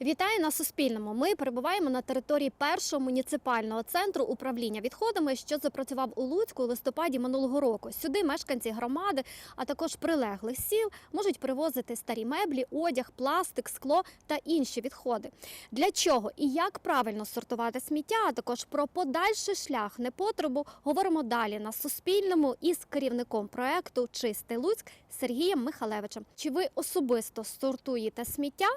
Вітаю на Суспільному. Ми перебуваємо на території першого муніципального центру управління відходами, що запрацював у Луцьку у листопаді минулого року. Сюди мешканці громади, а також прилеглих сіл можуть привозити старі меблі, одяг, пластик, скло та інші відходи. Для чого і як правильно сортувати сміття, а також про подальший шлях непотребу говоримо далі на Суспільному із керівником проекту Чистий Луцьк Сергієм Михалевичем. Чи ви особисто сортуєте сміття?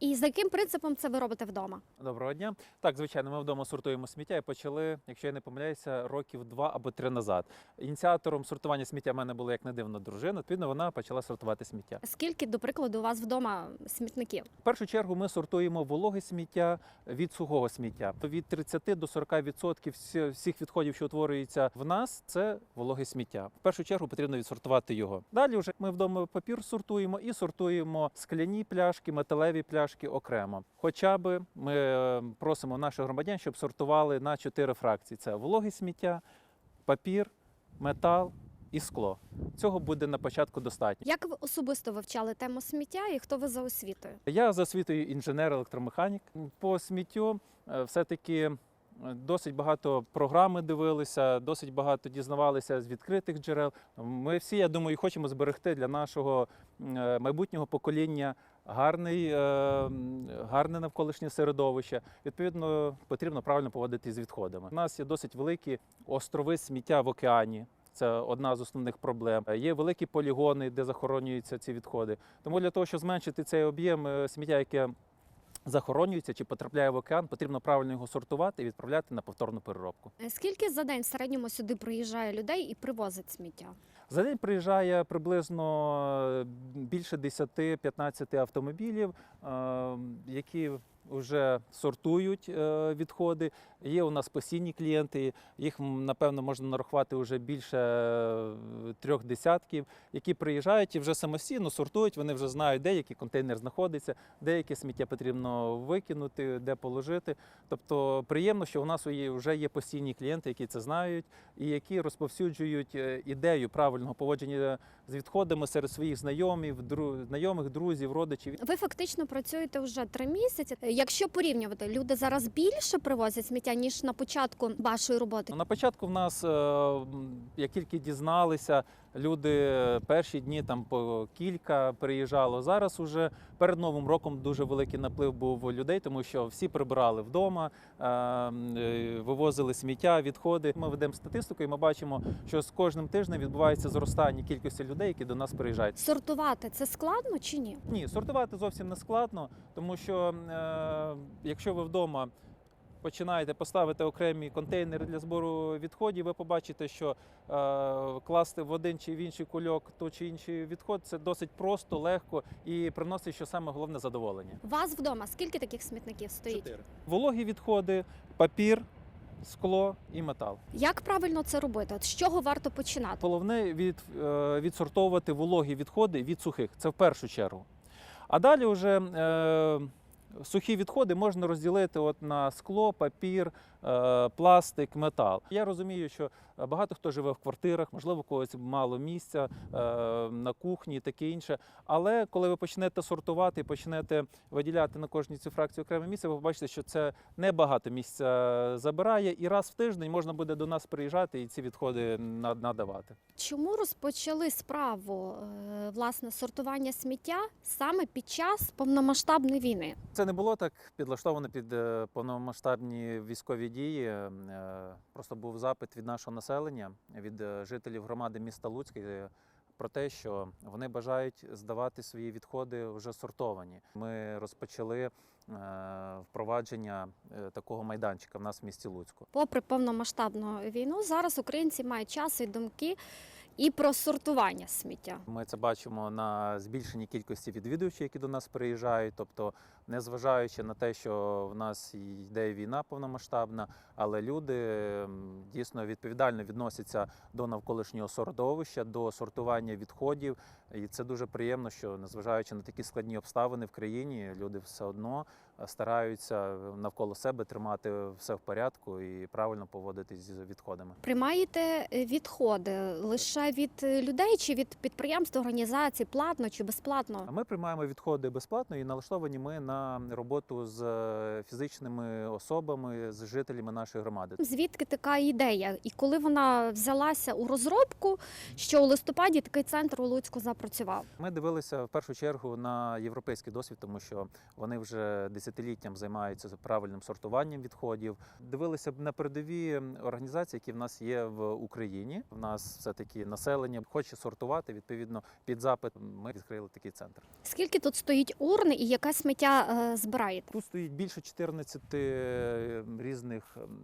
І за яким принципом це ви робите вдома? Доброго дня. Так, звичайно, ми вдома сортуємо сміття і почали, якщо я не помиляюся, років два або три назад. Ініціатором сортування сміття в мене була як не дивно дружина. Відповідно, вона почала сортувати сміття. Скільки, до прикладу, у вас вдома смітників? В першу чергу ми сортуємо вологе сміття від сухого сміття. То від 30 до 40% всіх відходів, що утворюються в нас, це вологе сміття. В першу чергу потрібно відсортувати його. Далі вже ми вдома папір сортуємо і сортуємо скляні пляшки, металеві пляшки окремо. Хоча би ми е, просимо наших громадян, щоб сортували на чотири фракції: це вологе сміття, папір, метал і скло. Цього буде на початку достатньо. Як ви особисто вивчали тему сміття і хто ви за освітою? Я за освітою інженер-електромеханік. По сміттю е, все-таки е, досить багато програми дивилися, досить багато дізнавалися з відкритих джерел. Ми всі, я думаю, хочемо зберегти для нашого майбутнього покоління гарний, е, гарне навколишнє середовище. Відповідно, потрібно правильно поводитись з відходами. У нас є досить великі острови сміття в океані. Це одна з основних проблем. Е, Є великі полігони, де захоронюються ці відходи. Тому для того, щоб зменшити цей об'єм е, сміття, яке захоронюється чи потрапляє в океан, потрібно правильно його сортувати і відправляти на повторну переробку. Е, Скільки за день в середньому сюди приїжджає людей і привозить сміття? За день приїжджає приблизно е, більше 10-15 автомобілів, е, які вже сортують е, відходи. Є у нас постійні клієнти, їх напевно можна нарахувати вже більше е, трьох десятків, які приїжджають і вже самостійно сортують. Вони вже знають, де який контейнер знаходиться, де яке сміття потрібно викинути, де положити. Тобто приємно, що у нас вже є постійні клієнти, які це знають і які розповсюджують е, ідею правильного поводження з відходами серед своїх знайомих, дру- знайомих, друзів, родичів. Ви фактично працюєте вже три місяці. Е, Якщо порівнювати, люди зараз більше привозять сміття ніж на початку вашої роботи. На початку в нас, е, як тільки дізналися, люди перші дні там по кілька приїжджало. Зараз уже перед новим роком дуже великий наплив був людей, тому що всі прибирали вдома, е, е, вивозили сміття, відходи. Ми ведемо статистику, і ми бачимо, що з кожним тижнем відбувається зростання кількості людей, які до нас приїжджають. Сортувати це складно чи ні? Ні, сортувати зовсім не складно, тому що е, якщо ви вдома починаєте поставити окремі контейнери для збору відходів, ви побачите, що е, класти в один чи в інший кульок то чи інший відход це досить просто, легко і приносить, що саме головне задоволення. У вас вдома скільки таких смітників стоїть? Вологі відходи, папір, скло і метал. Як правильно це робити? От з чого варто починати? Головне від, е, відсортовувати вологі відходи від сухих. Це в першу чергу. А далі вже е, сухі відходи можна розділити от на скло, папір, пластик, метал. Я розумію, що багато хто живе в квартирах, можливо, у когось мало місця е, на кухні і таке інше. Але коли ви почнете сортувати і почнете виділяти на кожній цій фракції окреме місце, ви побачите, що це небагато місця забирає, і раз в тиждень можна буде до нас приїжджати і ці відходи на- надавати. Чому розпочали справу е, власне сортування сміття саме під час повномасштабної війни? Це не було так підлаштовано під е, повномасштабні військові дії. Е, Просто був запит від нашого населення, від е, жителів громади міста Луцька. е, Про те, що вони бажають здавати свої відходи вже сортовані. Ми розпочали впровадження такого майданчика в нас в місті Луцьку. Попри повномасштабну війну, зараз українці мають час і думки і про сортування сміття. Ми це бачимо на збільшенні кількості відвідувачів, які до нас приїжджають. Тобто, незважаючи на те, що в нас йде війна повномасштабна, але люди дійсно відповідально відносяться до навколишнього середовища, до сортування відходів. І це дуже приємно, що незважаючи на такі складні обставини в країні, люди все одно стараються навколо себе тримати все в порядку і правильно поводитись з відходами. Приймаєте е, відходи лише від е, людей чи від підприємств, організацій, платно чи безплатно? Ми приймаємо відходи безплатно і налаштовані ми на роботу з е, фізичними особами, з жителями нашої громади. Звідки така ідея? І коли вона взялася у розробку, що у листопаді такий центр у Луцьку запрацював? Ми дивилися в першу чергу на європейський досвід, тому що вони вже десятиліттям займаються правильним сортуванням відходів. Дивилися б на передові організації, які в нас є в Україні. У нас все таки населення хоче сортувати. Відповідно, під запит ми відкрили такий центр. Скільки тут стоїть урн і яке сміття е, збираєте? Тут стоїть більше 14 різних ем,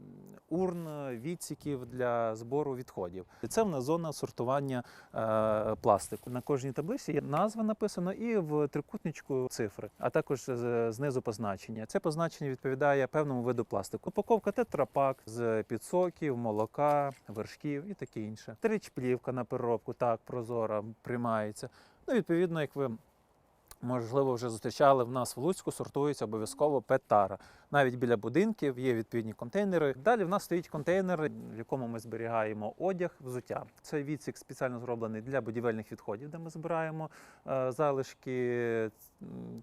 урн, відсіків для збору відходів. Це в нас зона сортування е, пластику. На кожній таблиці є назва написана і в трикутничку цифри, а також знизу позначення. Це позначення відповідає певному виду пластику. Упаковка тетрапак з підсоків, молока, вершків і таке інше. Тричплівка на переробку, так, прозора приймається. Ну, відповідно, як ви можливо, вже зустрічали в нас в Луцьку, сортується обов'язково петара. Навіть біля будинків є відповідні контейнери. Далі в нас стоїть контейнер, в якому ми зберігаємо одяг, взуття. Це відсік спеціально зроблений для будівельних відходів, де ми збираємо е, залишки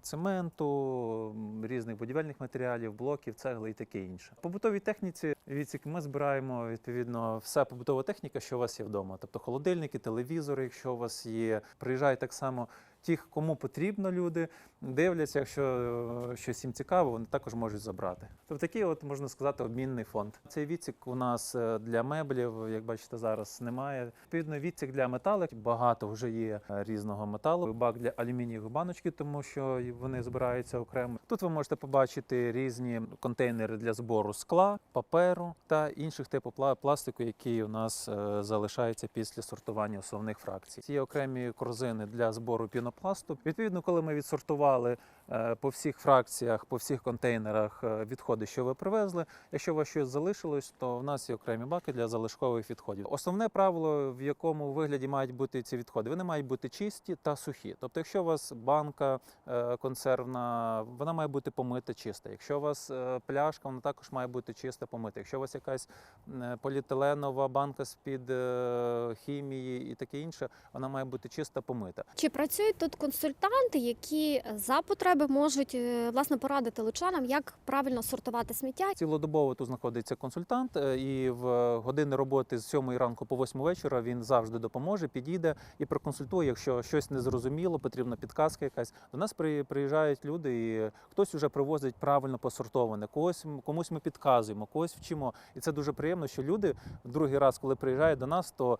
цементу, різних будівельних матеріалів, блоків, цегли і таке інше. В побутовій техніці відсік ми збираємо відповідно вся побутова техніка, що у вас є вдома, тобто холодильники, телевізори, якщо у вас є. Приїжджають так само тих, кому потрібно люди, дивляться, якщо е, щось їм цікаво, вони також можуть забрати. Тобто такий, от можна сказати, обмінний фонд. Цей відсік у нас е, для меблів, як бачите, зараз немає. Відповідно, відсік для металу. Багато вже є е, різного металу. Бак для алюмінієвої баночки, тому що вони збираються окремо. Тут ви можете побачити різні контейнери для збору скла, паперу та інших типу пластику, які у нас залишаються після сортування основних фракцій. Ці окремі корзини для збору пінопласту. Відповідно, коли ми відсортували е, по всіх фракціях, по всіх контейнерах е, відходи, що ви привезли. Якщо у вас щось залишилось, то в нас є окремі баки для залишкових відходів. Основне правило, в якому вигляді мають бути ці відходи, вони мають бути чисті та сухі. Тобто, якщо у вас банка е, консервна, вона має бути помита чиста. Якщо у вас пляшка, вона також має бути чиста помита. Якщо у вас якась поліетиленова банка з-під е, хімії і таке інше, вона має бути чиста помита. Чи працюють тут консультанти, які за потреби можуть е, власне порадити лучанам, як правильно сортувати сміття? Цілодобово тут знаходиться консультант, е, і в години роботи з 7 ранку по 8 вечора він завжди допоможе, підійде і проконсультує, якщо щось незрозуміло, потрібна підказка якась. До нас при- приїжджають люди, і хтось вже привозить правильно посортоване, когось комусь ми підказуємо, когось вчимо. І це дуже приємно, що люди другий раз, коли приїжджають до нас, то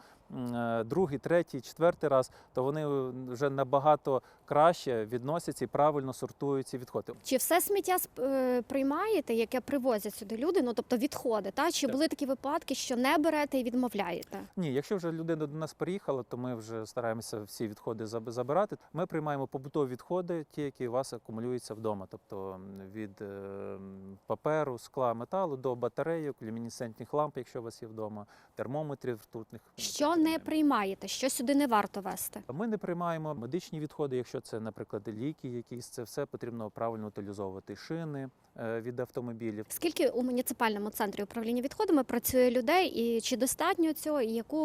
е, другий, третій, четвертий раз, то вони е, вже набагато багато краще відносяться і правильно сортують ці відходи. Чи все сміття е, приймаєте, яке привозять сюди люди? Ну тобто відходи, та чи Так. були такі випадки, що не берете і відмовляєте? Ні, якщо вже людина до нас приїхала, то ми вже стараємося всі відходи забирати. Ми приймаємо побутові відходи, ті, які у вас акумулюються вдома, тобто від е, паперу, скла, металу до батарейок, люмінесцентних ламп, якщо у вас є вдома, термометрів ртутних. Що не приймаєте? Що сюди не варто вести? Ми не приймаємо медичні відходи, якщо це, наприклад, ліки, якісь це все потрібно правильно утилізовувати. Шини від автомобілів. Скільки у муніципальному центрі управління відходами працює людей, і чи достатньо цього, і яку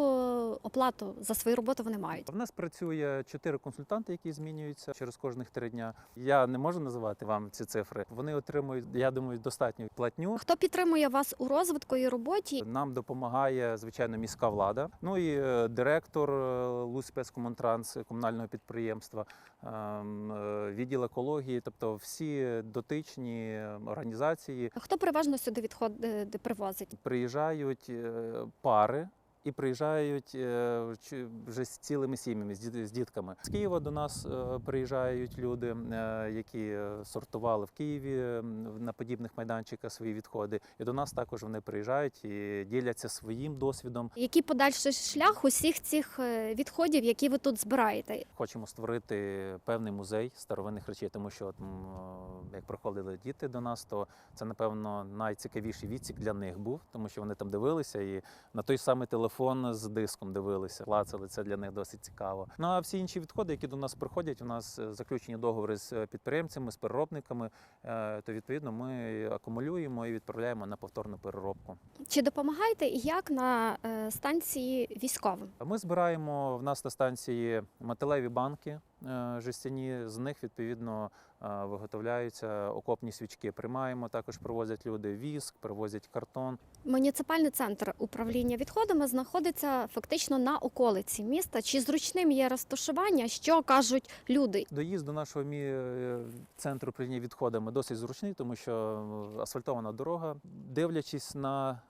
оплату за свою роботу вони мають? В нас працює чотири консультанти, які змінюються через кожних три дня. Я не можу називати вам ці цифри. Вони отримують, я думаю, достатню платню. Хто підтримує вас у розвитку і роботі? Нам допомагає звичайно міська влада. Ну і е, директор е, Луцьспецкомунтранс комунального підприємства, ем, е, відділ екології, тобто всі дотичні організації Хто переважно сюди відходи привозить? приїжджають е, пари. І приїжджають е, вже з цілими сім'ями, з діт- з дітками. З Києва до нас е, приїжджають люди, е, які сортували в Києві на подібних майданчиках свої відходи. І до нас також вони приїжджають і діляться своїм досвідом. Який подальший шлях усіх цих відходів, які ви тут збираєте? Хочемо створити певний музей старовинних речей, тому що от, як приходили діти до нас, то це напевно найцікавіший відсік для них був, тому що вони там дивилися і на той самий телефон телефон з диском дивилися, клацали. Це для них досить цікаво. Ну а всі інші відходи, які до нас приходять, у нас е, заключені договори з е, підприємцями, з переробниками. е, То відповідно ми акумулюємо і відправляємо на повторну переробку. Чи допомагаєте і як на станції військовим? Ми збираємо в нас на станції металеві банки жестяні. З них відповідно е, виготовляються окопні свічки. Приймаємо також, привозять люди віск, привозять картон. Муніципальний центр управління відходами знаходиться фактично на околиці міста. Чи зручним є розташування? Що кажуть люди? Доїзд до нашого мі... е, центру управління відходами досить зручний, тому що е, асфальтована дорога. Дивлячись на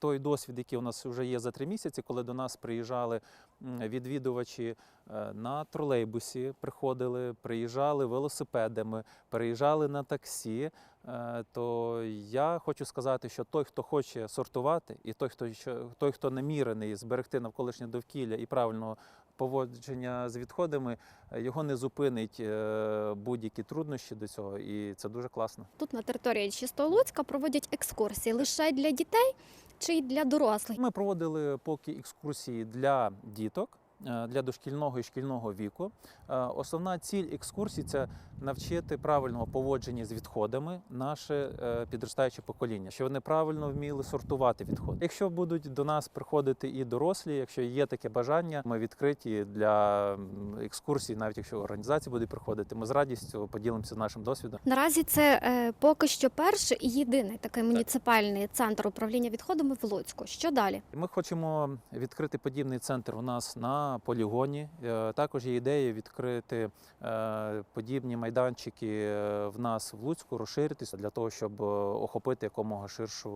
той досвід, який у нас вже є за три місяці, коли до нас приїжджали відвідувачі е, на тролейбусі, приходили, приїжджали велосипедами, приїжджали на таксі. е, То я хочу сказати, що той, хто хоче сортувати, і той, хто той, хто намірений зберегти навколишнє довкілля і правильного поводження з відходами, е, його не зупинить е, будь-які труднощі до цього, і це дуже класно. Тут на території Чистого Луцька проводять екскурсії лише для дітей чи й для дорослих. Ми проводили поки екскурсії для діток. Е, Для дошкільного і шкільного віку Е, основна ціль екскурсій це навчити правильного поводження з відходами наше е, підростаюче покоління, щоб вони правильно вміли сортувати відходи. Якщо будуть до нас приходити і дорослі, якщо є таке бажання, ми відкриті для екскурсій, навіть якщо організації будуть приходити, ми з радістю поділимося нашим досвідом. Наразі це е, поки що перший і єдиний такий муніципальний центр управління відходами в Луцьку. Що далі? Ми хочемо відкрити подібний центр у нас на полігоні. Е, Також є ідея відкрити е, подібні майданчики е, в нас в Луцьку, розширитися для того, щоб охопити якомога ширшу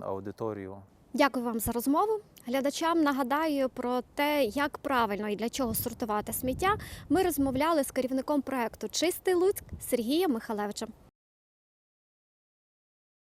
аудиторію. Дякую вам за розмову. Глядачам нагадаю про те, як правильно і для чого сортувати сміття. Ми розмовляли з керівником проекту Чистий Луцьк Сергієм Михалевичем.